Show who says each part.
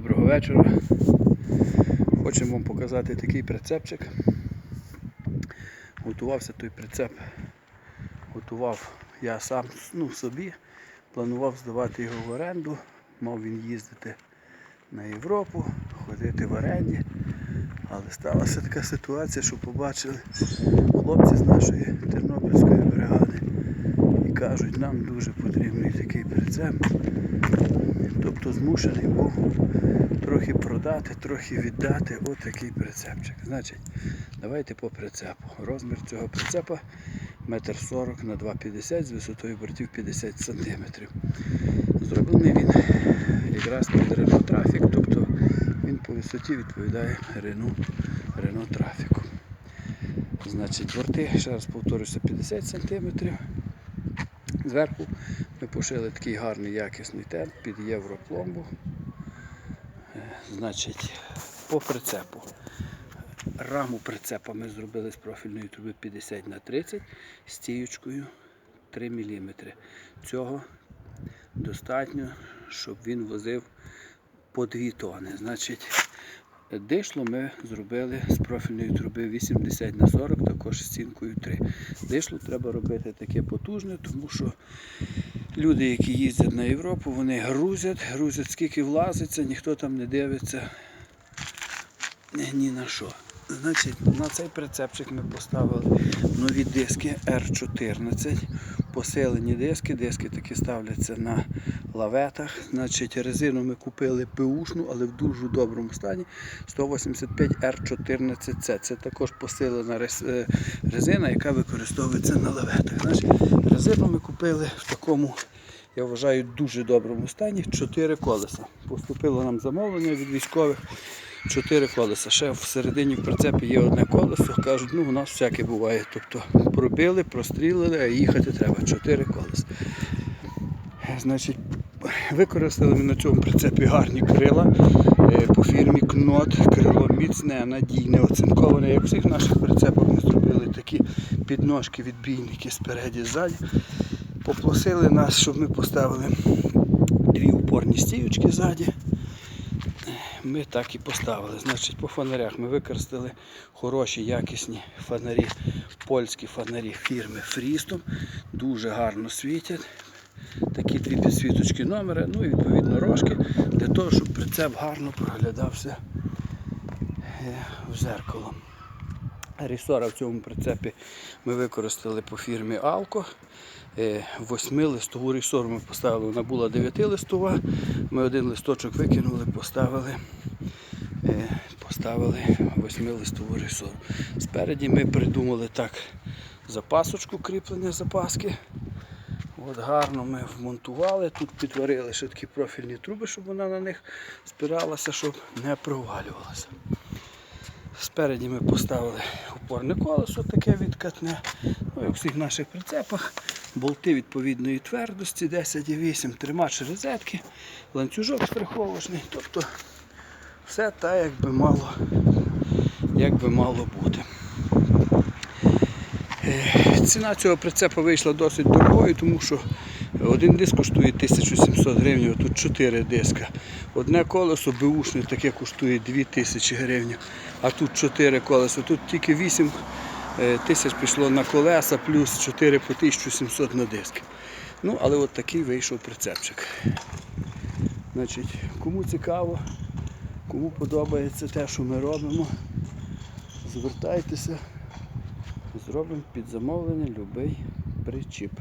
Speaker 1: Доброго вечора. Хочемо вам показати такий прицепчик. Готувався той прицеп. Готував я сам ну, собі. Планував здавати його в оренду. Мав він їздити на Європу, ходити в оренді. Але сталася така ситуація, що побачили хлопці з нашої Тернопільської бригади і кажуть, нам дуже потрібний такий прицеп. Тобто змушений був трохи продати, трохи віддати отакий прицепчик. Значить, давайте по прицепу. Розмір цього прицепа 1,40 на 2,50 з висотою бортів 50 см. Зроблений він якраз під Renault Traffic, тобто він по висоті відповідає Renault, Renault Traffic. Значить, борти, ще раз повторюся, 50 см. Зверху ми пошили такий гарний якісний тент під європломбу. Е, Значить, по прицепу. Раму прицепа ми зробили з профільної труби 50 на 30 з тіючкою 3 мм. Цього достатньо, щоб він возив по 2 тони. Значить, дишло ми зробили з профільної труби 80 на 40, також стінкою 3. Дишло треба робити таке потужне, тому що люди, які їздять на Європу, вони грузять, грузять скільки влазиться, ніхто там не дивиться ні на що. Значить, на цей прицепчик ми поставили нові диски R14. Посилені диски, диски такі ставляться на лаветах. Значить, резину ми купили ПУшну, але в дуже доброму стані. 185 R14C. Це також посилена е, резина, яка використовується на лаветах. Значить, резину ми купили в такому, я вважаю, дуже доброму стані. Чотири колеса. Поступило нам замовлення від військових. Чотири колеса. Ще всередині в прицепі є одне колесо. Кажуть, ну у нас всяке буває. Тобто пробили, прострілили, а їхати треба. Чотири колеса. Значить, використали ми на цьому прицепі гарні крила е, по фірмі Кнот. Крило міцне, надійне, оцинковане. Як всіх наших прицепах ми зробили такі підножки, відбійники спереді, ззаді. Попросили нас, щоб ми поставили дві упорні стіючки ззаді ми так і поставили. Значить, по фонарях ми використали хороші, якісні фонарі, польські фонарі фірми Фрістом. Дуже гарно світять. Такі дві підсвіточки номера, ну і відповідно рожки, для того, щоб прицеп гарно проглядався е, в зеркало. Рісора в цьому прицепі ми використали по фірмі Алко. Е, Восьмилистову рісору ми поставили, вона була дев'ятилистова. Ми один листочок викинули, поставили, е, поставили восьмилистову рісору. Спереді ми придумали так запасочку кріплення запаски. От гарно ми вмонтували, тут підварили ще такі профільні труби, щоб вона на них спиралася, щоб не провалювалася. Спереді ми поставили опорне колесо таке відкатне. Ну, як у всіх наших прицепах. Болти відповідної твердості 10,8, тримач розетки, ланцюжок страховочний. Тобто все так, як би мало, як би мало бути. Е, Ціна цього прицепа вийшла досить дорогою, тому що один диск коштує 1700 гривень, тут 4 диска. Одне колесо беушне таке коштує 2000 гривень, а тут 4 колеса. Тут тільки 8 е, тисяч пішло на колеса, плюс 4 по 1700 на диски. Ну, але от такий вийшов прицепчик. Значить, кому цікаво, кому подобається те, що ми робимо, звертайтеся, зробимо під замовлення будь-який причіп.